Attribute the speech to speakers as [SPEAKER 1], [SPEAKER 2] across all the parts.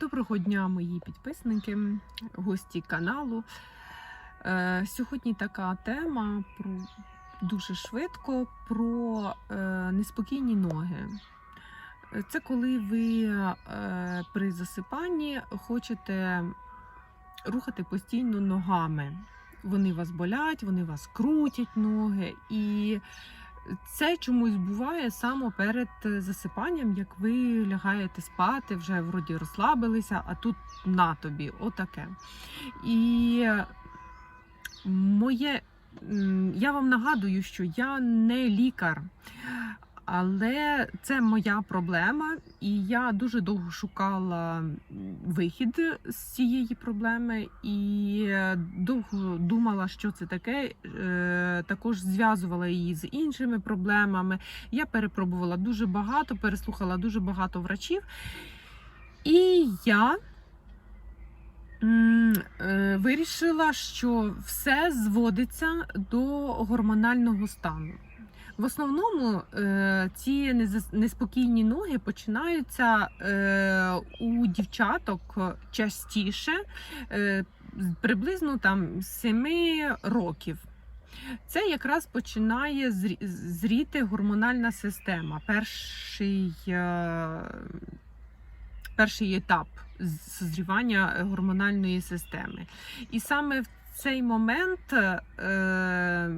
[SPEAKER 1] Доброго дня, мої підписники, гості каналу. Е, Сьогодні така тема про дуже швидко про е, неспокійні ноги. Це коли ви е, при засипанні хочете рухати постійно ногами. Вони вас болять, вони вас крутять ноги. І це чомусь буває саме перед засипанням, як ви лягаєте спати, вже вроді розслабилися, а тут на тобі, отаке. І моє, я вам нагадую, що я не лікар, але це моя проблема, і я дуже довго шукала вихід з цієї проблеми і довго думала, що це таке. Е, Також зв'язувала її з іншими проблемами. Я перепробувала дуже багато, переслухала дуже багато врачів. І я е, вирішила, що все зводиться до гормонального стану. В основному е, ці неспокійні ноги починаються е, у дівчаток частіше, е, приблизно там 7 років. Це якраз починає зріти гормональна система. Перший, перший етап зрівання гормональної системи. І саме в цей момент е,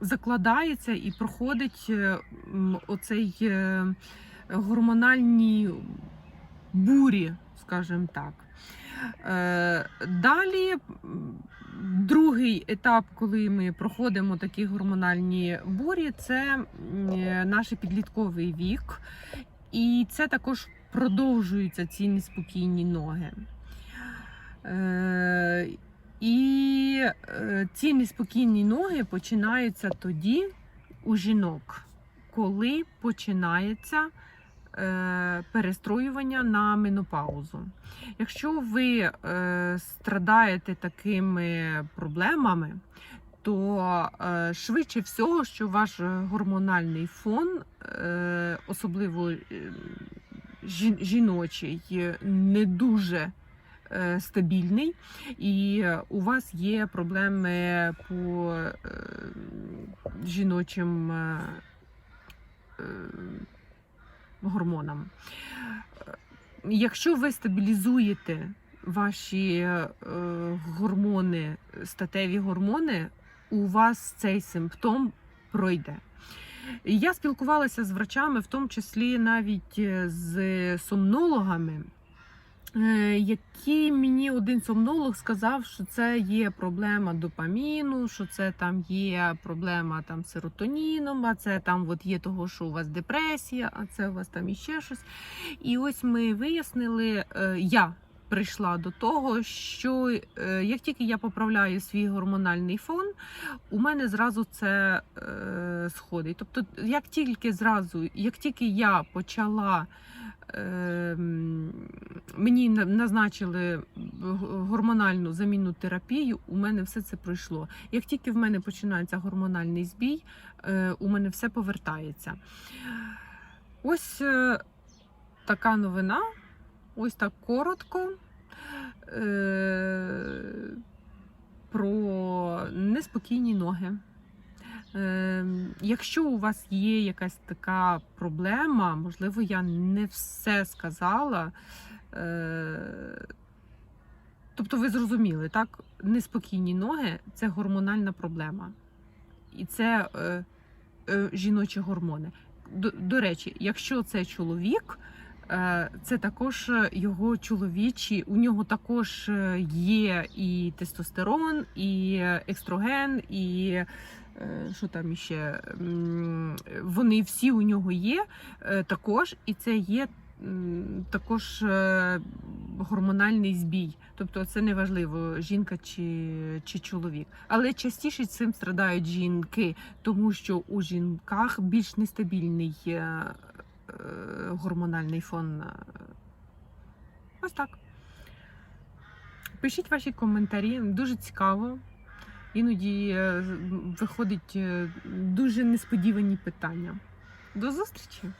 [SPEAKER 1] закладається і проходить е, оцей е, гормональні бурі, скажімо так. Е, Далі другий етап, коли ми проходимо такі гормональні бурі, це наш підлітковий вік. І це також продовжуються ці неспокійні ноги. І е, ці неспокійні ноги починаються тоді у жінок, коли починається е, перестроювання на менопаузу. Якщо ви е, страдаєте такими проблемами, то швидше всього, що ваш гормональний фон, особливо жіночий, не дуже стабільний, і у вас є проблеми по е, жіночим е, е, гормонам. Е, Якщо ви стабілізуєте ваші е, гормони, статеві гормони, у вас цей симптом пройде. Я спілкувалася з врачами, в тому числі навіть е, з сомнологами, е, які мені один сомнолог сказав, що це є проблема допаміну, що це там є проблема там серотоніном, а це там от є того, що у вас депресія, а це у вас там іще щось. І ось ми вияснили, е, я прийшла до того, що е, як тільки я поправляю свій гормональний фон, у мене зразу це е, сходить. Тобто, як тільки зразу, як тільки я почала. Е, м, Мені назначили гормональну замінну терапію, у мене все це пройшло. Як тільки в мене починається гормональний збій, е, у мене все повертається. Ось е, така новина. Ось так коротко. Е, про неспокійні ноги. Е, Якщо у вас є якась така проблема, можливо, я не все сказала. Е, Тобто ви зрозуміли, так? Неспокійні ноги це гормональна проблема. І це е, е, жіночі гормони. До, до речі, якщо це чоловік, це також його чоловічі, у нього також е, є і тестостерон, і екстроген, і е, що там іще, вони всі у нього є е, також, і це є також е, гормональний збій. Тобто це не важливо, жінка чи, чи чоловік. Але частіше цим страдають жінки, тому що у жінках більш нестабільний е, е, гормональний фон. е. Ось так. Пишіть ваші коментарі, дуже цікаво. Іноді е, виходить е, дуже несподівані питання. До зустрічі!